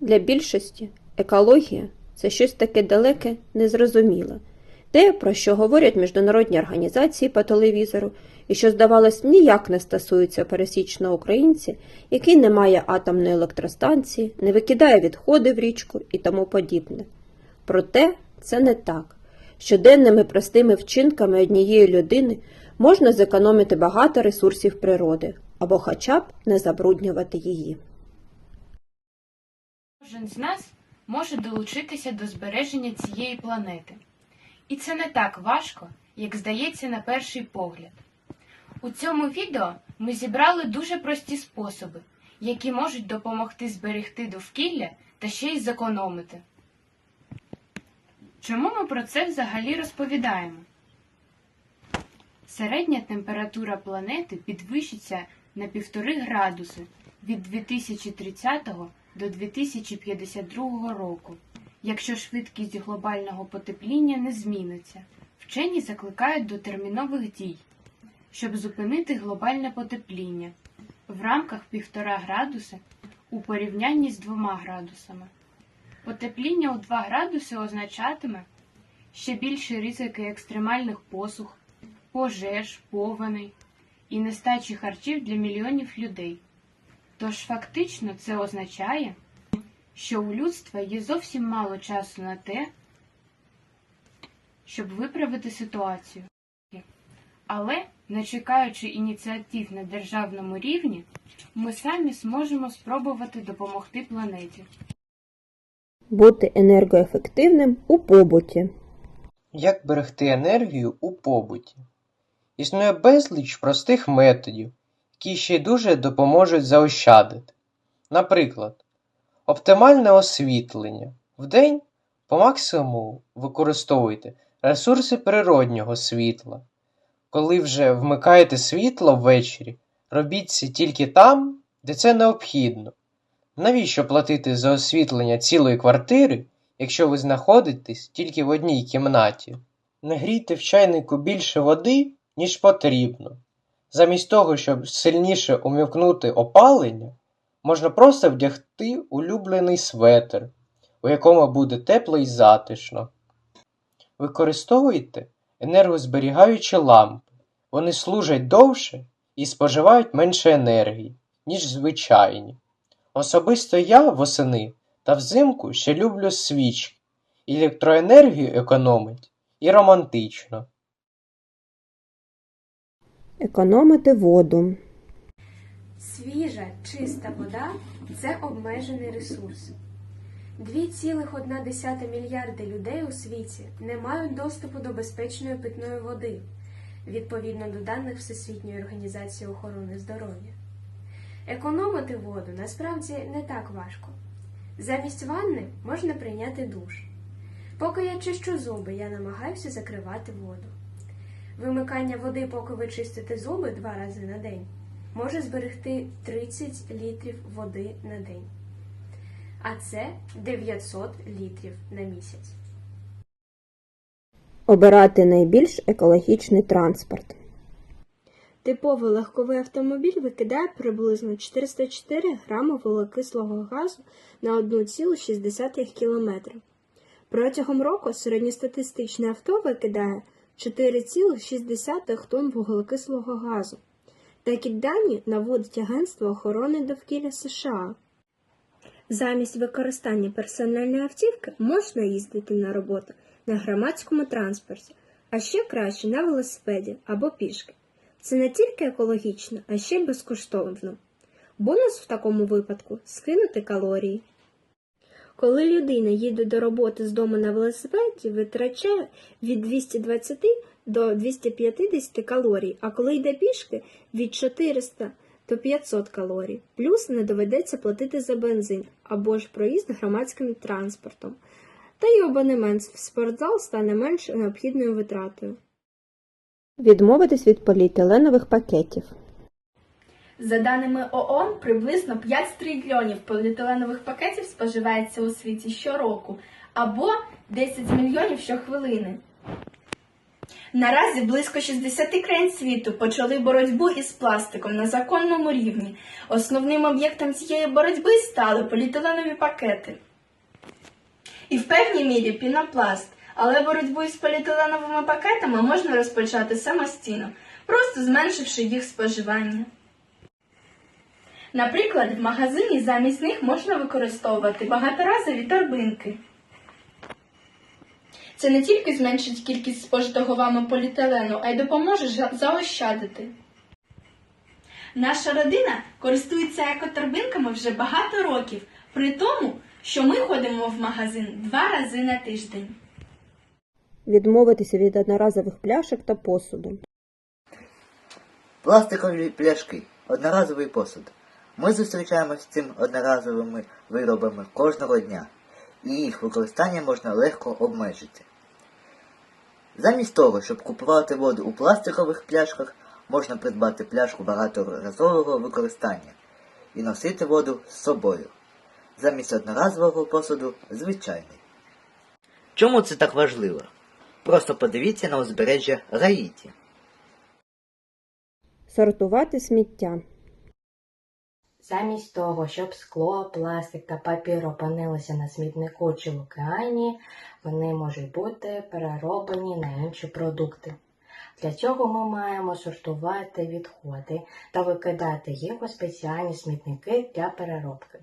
Для більшості екологія це щось таке далеке, незрозуміле, те, про що говорять міжнародні організації по телевізору, і що, здавалось, ніяк не стосується пересічного українця, який не має атомної електростанції, не викидає відходи в річку і тому подібне. Проте це не так. Щоденними простими вчинками однієї людини можна зекономити багато ресурсів природи або хоча б не забруднювати її. Кожен з нас може долучитися до збереження цієї планети. І це не так важко, як здається на перший погляд. У цьому відео ми зібрали дуже прості способи, які можуть допомогти зберегти довкілля та ще й зекономити. Чому ми про це взагалі розповідаємо? Середня температура планети підвищиться на півтори градуси від 2030 до 2052 року, якщо швидкість глобального потепління не зміниться. Вчені закликають до термінових дій, щоб зупинити глобальне потепління в рамках 1,5 градуса у порівнянні з 2 градусами. Потепління у 2 градуси означатиме ще більші ризики екстремальних посух, пожеж, повеней і нестачі харчів для мільйонів людей. Тож фактично це означає, що у людства є зовсім мало часу на те, щоб виправити ситуацію. Але, не чекаючи ініціатив на державному рівні, ми самі зможемо спробувати допомогти планеті. Бути енергоефективним у побуті. Як берегти енергію у побуті? Існує безліч простих методів, які ще й дуже допоможуть заощадити. Наприклад, оптимальне освітлення. Вдень по максимуму використовуйте ресурси природнього світла. Коли вже вмикаєте світло ввечері, робіть це тільки там, де це необхідно. Навіщо платити за освітлення цілої квартири, якщо ви знаходитесь тільки в одній кімнаті? Не грійте в чайнику більше води, ніж потрібно. Замість того, щоб сильніше умікнути опалення, можна просто вдягти улюблений светр, у якому буде тепло і затишно. Використовуйте енергозберігаючі лампи. Вони служать довше і споживають менше енергії, ніж звичайні. Особисто я восени та взимку ще люблю свічки. Електроенергію економить і романтично. Економити воду. Свіжа, чиста вода це обмежений ресурс. 2,1 мільярди людей у світі не мають доступу до безпечної питної води, відповідно до даних Всесвітньої організації охорони здоров'я. Економити воду насправді не так важко. Замість ванни можна прийняти душ. Поки я чищу зуби, я намагаюся закривати воду. Вимикання води, поки ви чистите зуби два рази на день, може зберегти 30 літрів води на день. А це 900 літрів на місяць. Обирати найбільш екологічний транспорт. Типовий легковий автомобіль викидає приблизно 404 грами вуглекислого газу на 1,6 км. Протягом року середньостатистичне авто викидає 4,6 тонн вуглекислого газу. Такі дані наводить Агентство охорони довкілля США. Замість використання персональної автівки можна їздити на роботу на громадському транспорті, а ще краще на велосипеді або пішки. Це не тільки екологічно, а ще й безкоштовно. Бонус в такому випадку скинути калорії. Коли людина їде до роботи з дому на велосипеді, витрачає від 220 до 250 калорій, а коли йде пішки від 400 до 500 калорій. Плюс не доведеться платити за бензин або ж проїзд громадським транспортом. Та й абонемент в спортзал стане менш необхідною витратою. Відмовитись від поліетиленових пакетів. За даними ООН, приблизно 5 трильйонів поліетиленових пакетів споживається у світі щороку, або 10 мільйонів щохвилини. Наразі близько 60 країн світу почали боротьбу із пластиком на законному рівні. Основним об'єктом цієї боротьби стали поліетиленові пакети. І в певній мірі пінопласт. Але боротьбу із поліетиленовими пакетами можна розпочати самостійно, просто зменшивши їх споживання. Наприклад, в магазині замість них можна використовувати багаторазові торбинки. Це не тільки зменшить кількість спожитого вами поліетилену, а й допоможе заощадити. Наша родина користується екоторбинками вже багато років, при тому, що ми ходимо в магазин два рази на тиждень. Відмовитися від одноразових пляшок та посуду. Пластикові пляшки, одноразовий посуд. Ми зустрічаємося з цим одноразовими виробами кожного дня, і їх використання можна легко обмежити. Замість того, щоб купувати воду у пластикових пляшках, можна придбати пляшку багаторазового використання і носити воду з собою. Замість одноразового посуду звичайний. Чому це так важливо? Просто подивіться на узбережжя Гаїті. Сортувати сміття. Замість того, щоб скло, пластик та папір опинилися на смітнику чи в океані, вони можуть бути перероблені на інші продукти. Для цього ми маємо сортувати відходи та викидати їх у спеціальні смітники для переробки.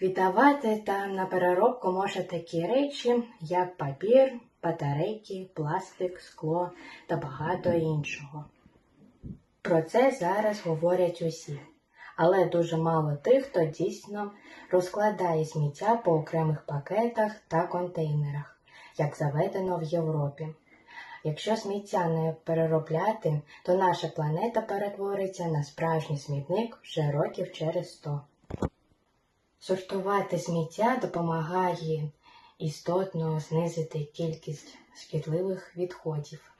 Віддавати та на переробку можна такі речі, як папір, батарейки, пластик, скло та багато іншого. Про це зараз говорять усі але дуже мало тих, хто дійсно розкладає сміття по окремих пакетах та контейнерах, як заведено в Європі. Якщо сміття не переробляти, то наша планета перетвориться на справжній смітник вже років через 100. Сортувати сміття допомагає істотно знизити кількість шкідливих відходів.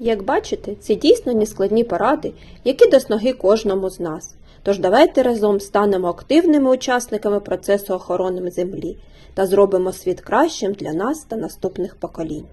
Як бачите, це дійсно нескладні поради, які до сноги кожному з нас. Тож давайте разом станемо активними учасниками процесу охорони землі та зробимо світ кращим для нас та наступних поколінь.